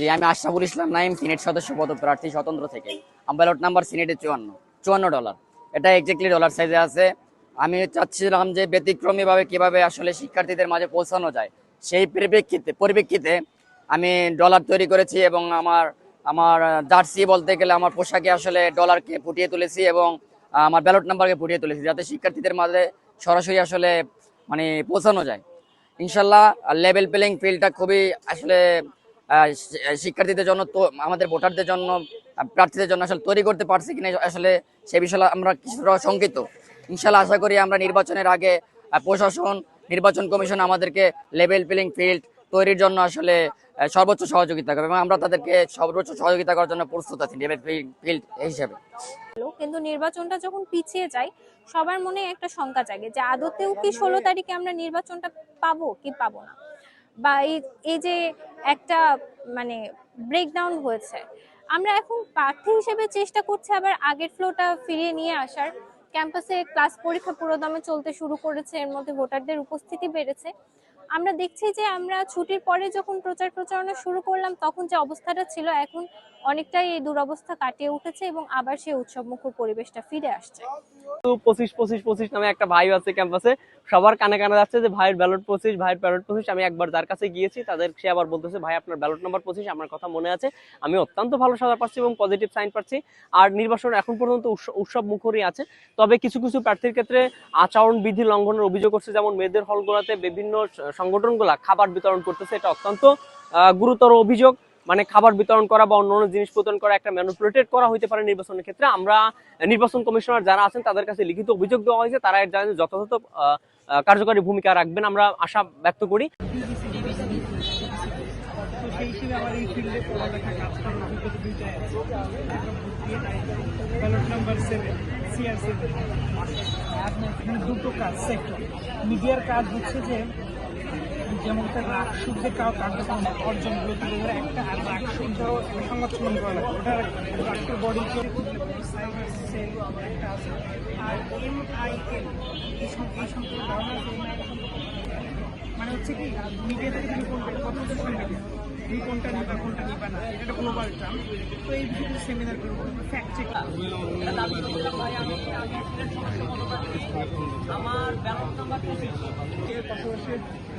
জি আমি আশরাফুল ইসলাম নাইম সিনেট সদস্য পদপ্রার্থী স্বতন্ত্র থেকে। ব্যালট নাম্বার সিনেটে চুয়ান্ন চুয়ান্ন ডলার। এটা এক্স্যাক্টলি ডলার সাইজে আছে। আমি চাচ্ছিলাম যে ব্যতিক্রমীভাবে কীভাবে আসলে শিক্ষার্থীদের মাঝে পৌঁছানো যায়, সেই পরিপ্রেক্ষিতে পরিপ্রেক্ষিতে আমি ডলার তৈরি করেছি এবং আমার আমার জার্সি বলতে গেলে আমার পোশাকে আসলে ডলারকে ফুটিয়ে তুলেছি এবং আমার ব্যালট নাম্বারকে ফুটিয়ে তুলেছি যাতে শিক্ষার্থীদের মাঝে সরাসরি আসলে মানে পৌঁছানো যায়। ইনশাল্লাহ লেভেল প্লেইং ফিল্ডটা খুবই আসলে শিক্ষার্থীদের জন্য তো আমাদের ভোটারদের জন্য প্রার্থীদের জন্য আসলে তৈরি করতে পারছি কিনা আসলে সে বিষয়ে আমরা কিছুটা শঙ্কিত। ইনশাল্লাহ আশা করি আমরা নির্বাচনের আগে প্রশাসন, নির্বাচন কমিশন আমাদেরকে লেভেল প্লেইং ফিল্ড তৈরির জন্য আসলে সর্বোচ্চ সহযোগিতা করবে এবং আমরা তাদেরকে সর্বোচ্চ সহযোগিতা করার জন্য প্রস্তুত আছি লেভেল প্লেইং ফিল্ড হিসেবে। কিন্তু নির্বাচনটা যখন পিছিয়ে যায়, সবার মনে একটা শঙ্কা জাগে যে আদতেও কি ষোলো তারিখে আমরা নির্বাচনটা পাবো কি পাবো না? বা এই যে একটা মানে ব্রেকডাউন হয়েছে, আমরা এখন প্রার্থী হিসেবে চেষ্টা করছি আবার আগের ফ্লোটা ফিরিয়ে নিয়ে আসার। ক্যাম্পাসে ক্লাস পরীক্ষা পুরোদমে চলতে শুরু করেছে, এর মধ্যে ভোটারদের উপস্থিতি বেড়েছে। আমরা দেখছি যে আমরা ছুটির পরে যখন প্রচার প্রচারণা শুরু করলাম, তখন যে অবস্থাটা ছিল, এখন অনেকটাই এই দুরবস্থা কাটিয়ে উঠেছে এবং আবার সেই উৎসবমুখর পরিবেশটা ফিরে আসছে। পঁচিশ পঁচিশ পঁচিশ নামে একটা ভাই আছে ক্যাম্পাসে। সবার কানে কানে যাচ্ছে যে, ভাইয়ের ব্যালট পঁচিশ, ভাইয়ের ব্যালট পঁচিশ। আমি একবার যার কাছে গিয়েছি, তাদের সে আবার বলতেছে, ভাই, আপনার ব্যালট নাম্বার পঁচিশ, আমার কথা মনে আছে। আমি অত্যন্ত ভালো সাজা পাচ্ছি এবং পজিটিভ সাইন পাচ্ছি। আর নির্বাচন এখন পর্যন্ত উৎসব মুখরই আছে। তবে কিছু কিছু প্রার্থীর ক্ষেত্রে আচরণ বিধি লঙ্ঘনের অভিযোগ করছে, যেমন মেয়েদের হলগুলোতে বিভিন্ন সংগঠনগুলা খাবার বিতরণ করতেছে। এটা অত্যন্ত গুরুতর অভিযোগ। মানে খাবার বিতরণ করা বা অন্য অন্য জিনিস বিতরণ করা, একটা ম্যানুপুলেটেড করা হইতে পারে নির্বাচনের ক্ষেত্রে। আমরা নির্বাচন কমিশনার যারা আছেন, তাদের কাছে লিখিত অভিযোগ দেওয়া হয়েছে, তারা এর জন্য যথাযথ কার্যকরী ভূমিকা রাখবেন আমরা আশা ব্যক্ত করি। দুটো কাজ সেক্টর মিডিয়ার কাজ হচ্ছে যে যেমন একটা রাকসুর যে অর্জনগুলো তুলে ধরে একটা আর রাকসুর ধরো সংবাদ সম্মান করা লাগে। ওটা রাষ্ট্র বডি একটা আছে। আর এম আই এল এই সম- এই সম্পর্কে ধারণা মানে হচ্ছে কি মিডিয়া থেকে তুমি কোনটা কত সোশ্যাল মিডিয়া তুমি কোনটা নিবা কোনটা নিবা না এটা একটা গ্লোবাল টার্ম তো এই বিষয়ে সেমিনার করব ফ্যাক্ট চেক আমার ব্যালট নাম্বার পঁচিশ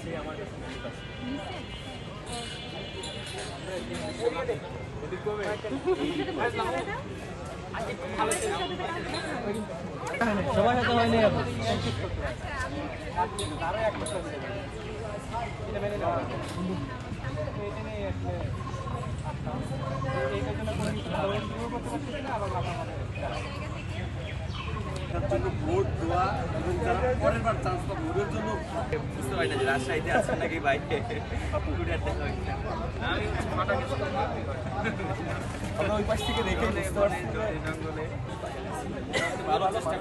আমি ভোট পাবো চব্বিশ মিলিয়নের নবদান হয়েছে রেজাল্ট হয়েছে কর্ম আর কোথায় আছে দাওয়াত সবার সাথে হয়নি আপু ভোট দেওয়া এবং যারা পরের বার চান্স পাবে ওদের জন্য। বুঝতে পারি না যে রাজশাহীতে আছেন নাকি আমরা ওই পাশ থেকে দেখে বুঝতে পারছি ভালো চেষ্টা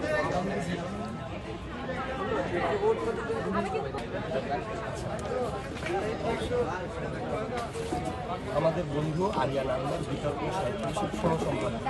আমাদের বন্ধু আরিয়ান আহমেদ বিতর্ক সাহিত্য সহ সম্পাদক